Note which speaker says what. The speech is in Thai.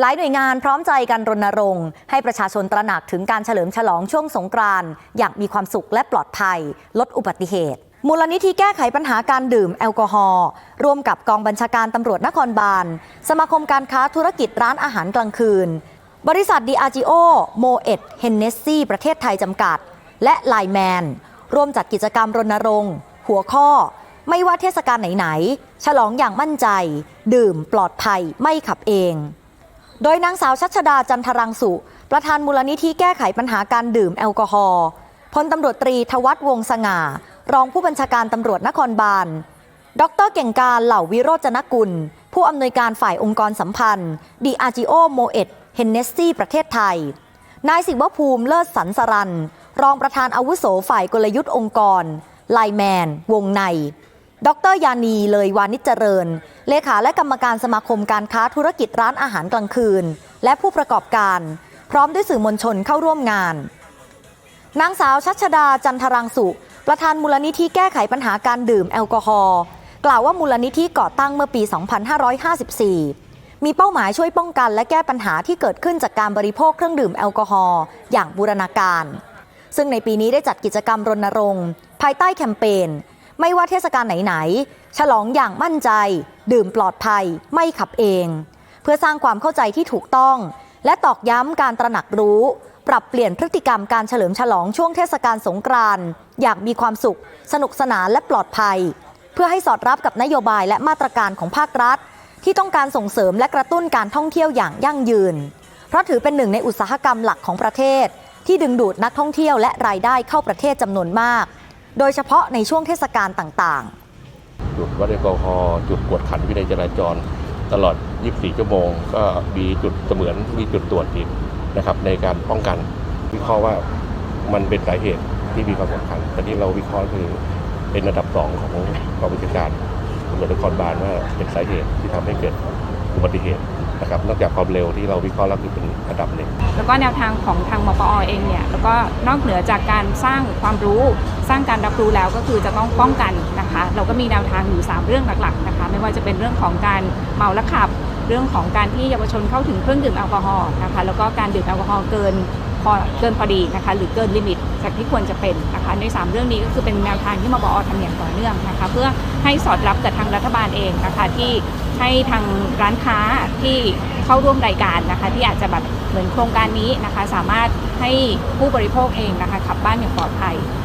Speaker 1: หลายหน่วยงานพร้อมใจกันรณรงค์ให้ประชาชนตระหนักถึงการเฉลิมฉลองช่วงสงกรานต์อย่างมีความสุขและปลอดภัย ลดอุบัติเหตุ มูลนิธิแก้ไขปัญหาการดื่มแอลกอฮอล์ร่วมกับกองบัญชาการตำรวจนครบาล สมาคมการค้าธุรกิจร้านอาหารกลางคืน บริษัทดีอาจิโอโมเอ็ดเฮนเนสซี่ประเทศไทยจำกัด และไลแมน ร่วมจัดกิจกรรมรณรงค์ หัวข้อ ไม่ว่าเทศกาลไหนๆฉลองอย่างมั่นใจ ดื่มปลอดภัยไม่ขับเอง โดยนางสาวชัชดาจันทรังสุ ประธานมูลนิธิแก้ไขปัญหาการดื่มแอลกอฮอล์พลตำรวจตรีทวัฒน์วงศ์สง่า รองผู้บัญชาการตำรวจนครบาล ดรเก่งการเหล่าวิโรจนกุล ผู้อำนวยการฝ่ายองค์กรสัมพันธ์ดีอาจิโอโมเอ็ดเฮนเนสซี่ประเทศไทย นายสิวภูมิเลิศสันสรัน รองประธานอาวุโสฝ่ายกลยุทธ์องค์กร ไลแมน วงใน ดรยานีเลยวานิจเจริญ เลขาและกรรมการสมาคมการค้าธุรกิจร้านอาหารกลางคืน และผู้ประกอบการ พร้อมด้วยสื่อมวลชนเข้าร่วมงาน นางสาวชัชดาจันทรังสุ ประธานมูลนิธิแก้ไขปัญหาการดื่มแอลกอฮอล์กล่าวว่ามูลนิธิก่อตั้งเมื่อปี 2554 มีเป้าหมายช่วยป้องกันและแก้ปัญหาที่เกิดขึ้นจากการบริโภคเครื่องดื่มแอลกอฮอล์อย่างบูรณาการ ซึ่งในปีนี้ได้จัดกิจกรรมรณรงค์ ภายใต้แคมเปญ ไม่ว่าเทศกาลไหนๆ ฉลองอย่างมั่นใจ ดื่มปลอดภัย ไม่ขับเอง เพื่อสร้างความเข้าใจที่ถูกต้อง และตอกย้ำการตระหนักรู้ ปรับเปลี่ยนพฤติกรรมการเฉลิมฉลองช่วงเทศกาลสงกรานต์อย่างมีความสุข สนุกสนานและปลอดภัย เพื่อให้สอดรับกับนโยบายและมาตรการของภาครัฐ ที่ต้องการส่งเสริมและกระตุ้นการท่องเที่ยวอย่างยั่งยืน เพราะถือเป็นหนึ่งในอุตสาหกรรมหลักของประเทศ ที่ดึงดูดนักท่องเที่ยวและรายได้เข้าประเทศจำนวนมาก โดยเฉพาะในช่วงเทศกาลต่างๆ
Speaker 2: จุดวัดแอลกอฮอล์จุดกวดขันวินัยจราจร ตลอด 24 ชั่วโมง ก็มีจุดเสมือนมีจุดตรวจอีกนะครับในการป้องกันวิเคราะห์ว่ามันเป็นสาเหตุที่มีความสำคัญแต่ที่เราวิเคราะห์คือเป็นระดับสองของกองบัญชาการตำรวจนครบาลว่าเป็นสาเหตุที่ทำให้เกิดอุบัติเหตุนะครับนอกจากความเร็วที่เราวิเคราะห์แล้วคือเป็นระดับหนึ่ง
Speaker 3: แล้วก็แนวทางของทางมปอเองเนี่ยแล้วก็นอกเหนือจากการสร้างความรู้ส ร้างการรับรู้แล้วก็คือจะต้องป้องกันนะคะ เราก็มีแนวทางอยู่ 3 เรื่องหลักๆนะคะ ไม่ว่าจะเป็นเรื่องของการเมาแล้วขับ เรื่องของการที่เยาวชนเข้าถึงเครื่องดื่มแอลกอฮอล์นะคะ แล้วก็การดื่มแอลกอฮอล์เกินพอเกินพอดีนะคะ หรือเกินลิมิตจากที่ควรจะเป็นนะคะ ใน 3 เรื่องนี้ก็คือเป็นแนวทางที่มปอทำอย่างต่อเนื่องนะคะ เพื่อให้สอดรับกับทางรัฐบาลเองนะคะที่ให้ทางร้านค้าที่เข้าร่วมรายการนะคะ ที่อาจจะแบบเหมือนโครงการนี้นะคะ สามารถให้ผู้บริโภคเองนะคะขับบ้านอย่างปลอดภัย